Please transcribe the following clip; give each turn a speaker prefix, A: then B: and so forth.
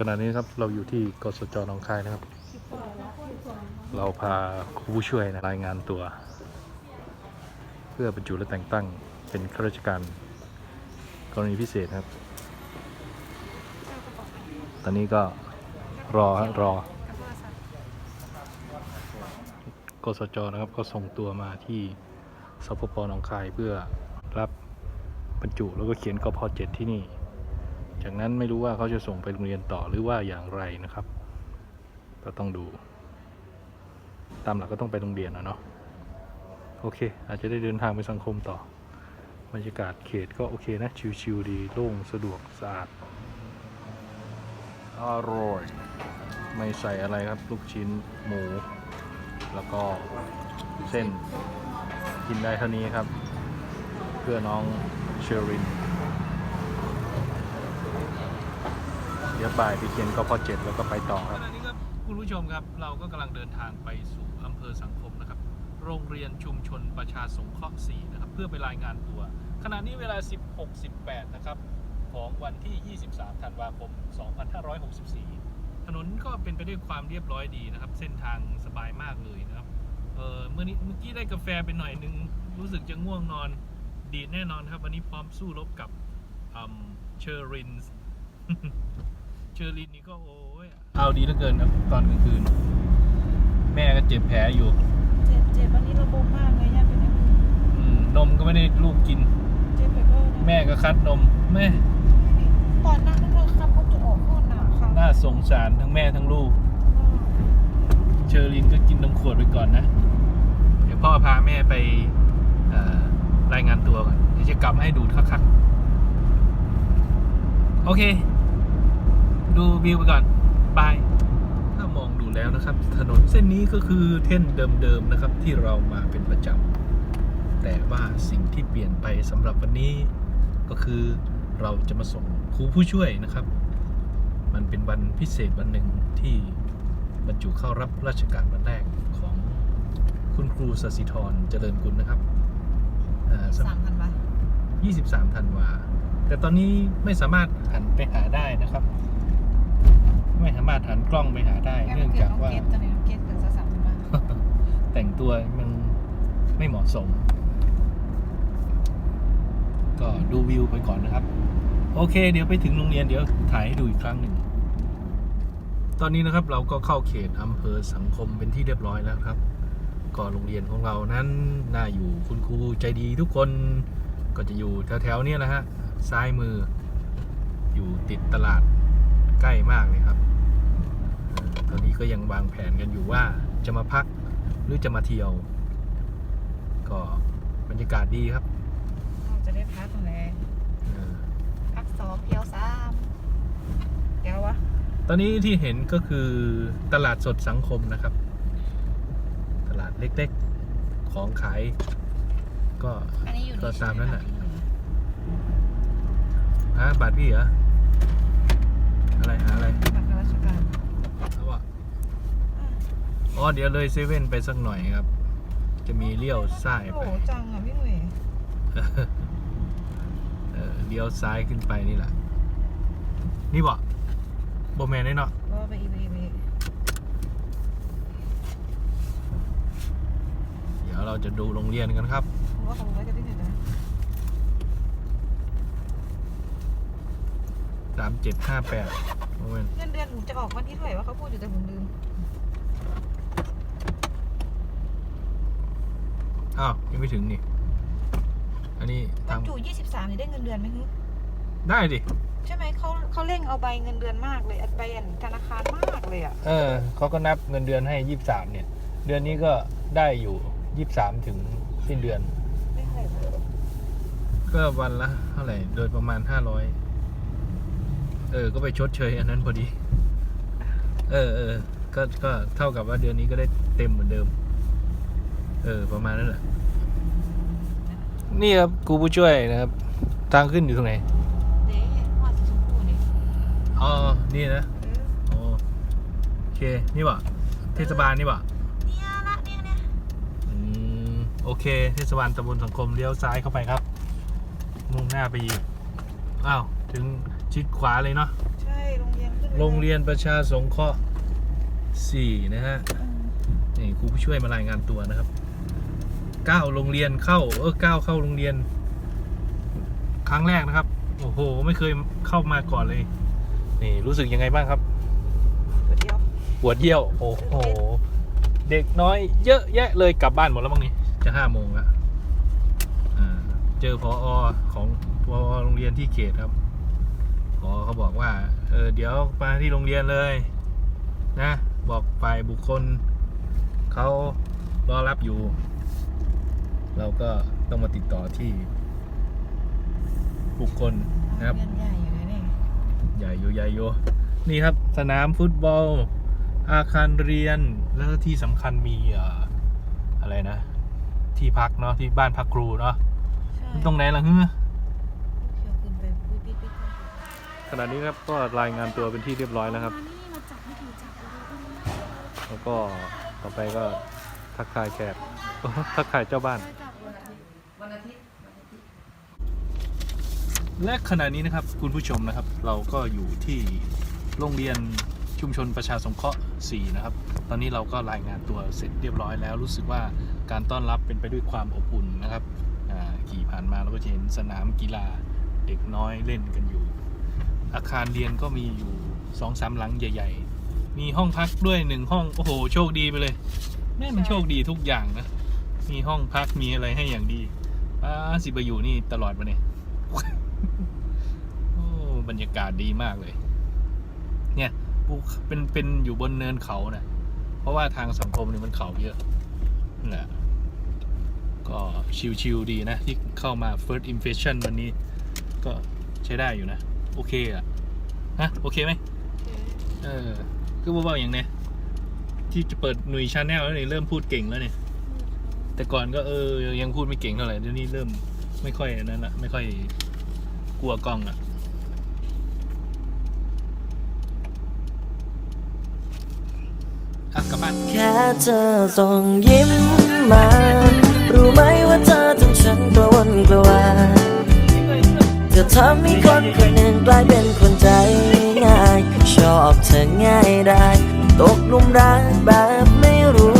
A: ขณะนี้ครับเราอยู่ที่กสจหนองคายนะครับ เราพาครูผู้ช่วยนะรายงานตัว เพื่อบรรจุและแต่งตั้งเป็นข้าราชการกรณีพิเศษครับ ตอนนี้ก็รอรอกสจนะครับก็ส่งตัวมาที่สพปหนองคายเพื่อรับบรรจุแล้วก็เขียนกพเจ็ดที่นี่ จากนั้นไม่รู้ว่าเขาจะส่งไปโรงเรียนต่อหรือว่าอย่างไรนะครับ ก็ต้องดู ตามหลักก็ต้องไปโรงเรียนนะเนาะโอเค อาจจะได้เดินทางไปสังคมต่อบรรยากาศเขตก็โอเคนะ ชิวๆดีโล่งสะดวกสะอาดอร่อย ไม่ใส่อะไรครับ ลูกชิ้นหมู แล้วก็เส้นกินได้เท่านี้ครับ เพื่อน้องเชอริน ดี๋ยวบ่ายไปเขียนกพเจ็ดแล้วก็ไปต่อครับ ขณะนี้ครับคุณผู้ชมครับเราก็กำลังเดินทางไปสู่อำเภอสังคมนะครับ โรงเรียนชุมชนประชาสงเคราะห์4นะครับเพื่อไปรายงานตัว ขณะนี้เวลา 16.18 นะครับของวันที่ 23 ธันวาคม 2564 ถนนก็เป็นไปด้วยความเรียบร้อยดีนะครับ เส้นทางสบายมากเลยนะครับเออเมื่อนี้เมื่อกี้ได้กาแฟไปหน่อยนึง รู้สึกจะง่วงนอน ดีดแน่นอนครับ วันนี้พร้อมสู้รบกับเชอริน เชอรินนี่ก็โอ้ยเอาดีเหลือเกินครับตอนกลางคืน แม่ก็เจ็บแผลอยู่
B: เจ็บเจ็บวันนี้ระบมมากเลยย่าเป็นไง
A: อืมนมก็ไม่ได้ลูกกิน
B: เจ็บไปก็
A: แม่ก็คัดนมแม่
B: ตอนนั้นเธอขับรถจะออกข้อหนาค่ะ
A: น่าสงสารทั้งแม่ทั้งลูก เชอรินก็กินนมขวดไปก่อนนะ เดี๋ยวพ่อพาแม่ไปเอ่อรายงานตัวก่อน เดี๋ยวจะกลับมาให้ดูดคักๆ โอเค ดูวิวไปก่อนบายถ้ามองดูแล้วนะครับ ถนนเส้นนี้ก็คือเท่นเดิมๆนะครับ ที่เรามาเป็นประจำแต่ว่าสิ่งที่เปลี่ยนไปสำหรับวันนี้ก็คือเราจะมาส่งครูผู้ช่วยนะครับ มันเป็นวันพิเศษวันหนึ่งที่บรรจุเข้ารับราชการวันแรกของคุณครูสศิธรเจริญกุลนะครับอ่า
B: สามพันบาท
A: 23ธันวาแต่ตอนนี้ไม่สามารถหันไปหาได้นะครับ ไม่สามารถหันกล้องไปหาได้ เนื่องจากว่า
B: เกตตอนนี้เกตเกินสามพันบาท
A: แต่งตัวมันไม่เหมาะสม ก็ดูวิวไปก่อนนะครับ โอเค เดี๋ยวไปถึงโรงเรียนเดี๋ยวถ่ายให้ดูอีกครั้งหนึ่ง ตอนนี้นะครับเราก็เข้าเขตอำเภอสังคมเป็นที่เรียบร้อยแล้วครับ ก็โรงเรียนของเรานั้นน่าอยู่คุณครูใจดีทุกคนก็จะอยู่แถวๆเนี้แหละฮะซ้ายมือ อยู่ติดตลาดใกล้มากเลยครับเออ ตอนนี้ก็ยังวางแผนกันอยู่ว่าจะมาพักหรือจะมาเที่ยว ก็บรรยากาศดีครับ
B: เราจะได้พักตรงไหน
A: เออ
B: พักสองเที่ยวสามเดี๋ยววะ
A: ตอนนี้ที่เห็นก็คือตลาดสดสังคมนะครับ ตลาดเล็กๆของขาย ก็
B: อันนี้อยู่
A: ก็ตามนั้นน่ะ
B: ใช่ไหม
A: ฮะบาทพี่เหรอ อะไรหาอะไร อาวะอ๋อเดี๋ยวเลยเซเว่นไปสักหน่อยครับ จะมีเลี้ยวซ้าย
B: โห
A: ไป
B: จังอะพี่หนุ่ย
A: เออเลี้ยวซ้ายขึ้นไปนี่แหละ นี่บ่โบแมนได้เนาะ
B: ว่าไปอีกไปอีกไปอีก
A: เดี๋ยวเราจะดูโรงเรียนกันครับ
B: ผมว่าของไว้จะพี่หนุ่ยนะา
A: มเจ็ดห้าแปดโมเมน
B: เงินเดือนผมจะออกวันที่เท่าไหร่วะเขาพูดอยู่แต่ผมลืม
A: อ้าวยังไม่ถึงนี่ อันนี้
B: บร
A: ทาง
B: รจุ23นี่ได้เงินเดือนไหมฮึ
A: ได้ดิ
B: ใช่ไหมเขาเขาเร่งเอาใบเงินเดือนมากเลยใบธนาคารมากเลยอะ
A: เออเขาก็นับเงินเดือนให้ยี่สามเนี่ย เดือนนี้ก็ได้อยู่ยี่สามถึงสิ้นเดือน
B: ไม่เท่าไหร่วะ
A: ก็วันละเท่าไหร่ โดยประมาณห้าร้อย เออ ก็ไปชดเชยอันนั้นพอดี เออเออก็ก็เท่ากับว่าเดือนนี้ก็ได้เต็มเหมือนเดิม เออ ประมาณนั้นแหละ นี่ครับครูผู้ช่วยนะครับ ทางขึ้นอยู่ตรงไหน
B: เด้ว่าสีชมพูนี่
A: อ๋อ นี่นะ
B: เออ
A: อ๋อโอเค นี่บ่เทศบาลนี่บ่
B: เนี่ยละเนี่ยเนี่ย
A: อืม โอเค เทศบาลตำบลสังคมเลี้ยวซ้ายเข้าไปครับ มุ่งหน้าไปอีก อ้าว ถึง ชิดขวาเลยเนาะ
B: ใช่โรงเรียนขึ้น
A: โรงเรียนประชาสงเคราะห์4นะฮะนี่ครูผู้ช่วยมารายงานตัวนะครับ9โรงเรียนเข้าเออ9เข้าโรงเรียน ครั้งแรกนะครับ โอ้โห ไม่เคยเข้ามาก่อนเลย นี่รู้สึกยังไงบ้างครับ
B: เดี๋ยว
A: ปวดเยี่ยว โอ้โห เด็กน้อยเยอะแยะเลยกลับบ้านหมดแล้วมั้งนี่จะห้าโมงแล้วอ่าเจอพออของพอโรงเรียนที่เขตครับพ อเขาบอกว่า เออเดี๋ยวมาที่โรงเรียนเลย นะ บอกฝ่ายบุคคลเขารอรับอยู่ เราก็ต้องมาติดต่อที่ บุคคลนะครับ
B: เรียนใหญ่อยู่เลยนี่
A: ใหญ่อยู่ใหญ่อยู่นี่ครับสนามฟุตบอล อาคารเรียนแล้วที่สำคัญมีเอ่ออะไรนะ ที่พักเนาะที่บ้านพักครูเนาะ
B: ใช่
A: ตรงไหนล่ะเฮ้อ
B: เขียวขึ้นไปปิ๊ดปิ๊ดปิ๊ด
A: ขณะนี้ครับก็รายงานตัวเป็นที่เรียบร้อยแล้วครับ แล้วก็ต่อไปก็ทักทายแขกทักทายเจ้าบ้าน และขณะนี้นะครับคุณผู้ชมนะครับ เราก็อยู่ที่โรงเรียนชุมชนประชาสงเคราะห์ 4 นะครับ ตอนนี้เราก็รายงานตัวเสร็จเรียบร้อยแล้ว รู้สึกว่าการต้อนรับเป็นไปด้วยความอบอุ่นนะครับขี่ผ่านมาเราก็เห็นสนามกีฬาเด็กน้อยเล่นกันอยู่ อาคารเรียนก็มีอยู่สองสามหลังใหญ่ ๆ มีห้องพักด้วยหนึ่งห้องโอ้โหโชคดีไปเลย แม่มันโชคดีทุกอย่างนะมีห้องพักมีอะไรให้อย่างดีป้าสิบอยู่นี่ตลอดมาเนี่ยโอ้บรรยากาศดีมากเลย เนี่ยภูเป็นเป็นอยู่บนเนินเขานะเพราะว่าทางสังคมเนี่ยมันเขาเยอะนั่แหละก็ชิลๆดีนะ ที่เข้ามา first impression วันนี้ ก็ใช้ได้อยู่นะ โอเคอะนะโอเคไหมเออ คือว่าอย่างเนี้ยที่จะเปิดหนุ่ยชาแนลแล้วเนี่ยเริ่มพูดเก่งแล้วเนี่ย แต่ก่อนก็เออ ยังพูดไม่เก่งเท่าไหร่เดี๋ยวนี้เริ่มไม่ค่อยอันนั้นละไม่ค่อยกลัวกล้องอะอะกลับบ้าน
C: แค่เธอส่งยิ้มมา รู้ไหมว่าเธอทำฉันกระวนกระวาย เธอทำให้คนคนหนึ่งกลายเป็นคนใจง่าย ชอบเธอง่ายได้ ตกหลุมรักแบบไม่รู้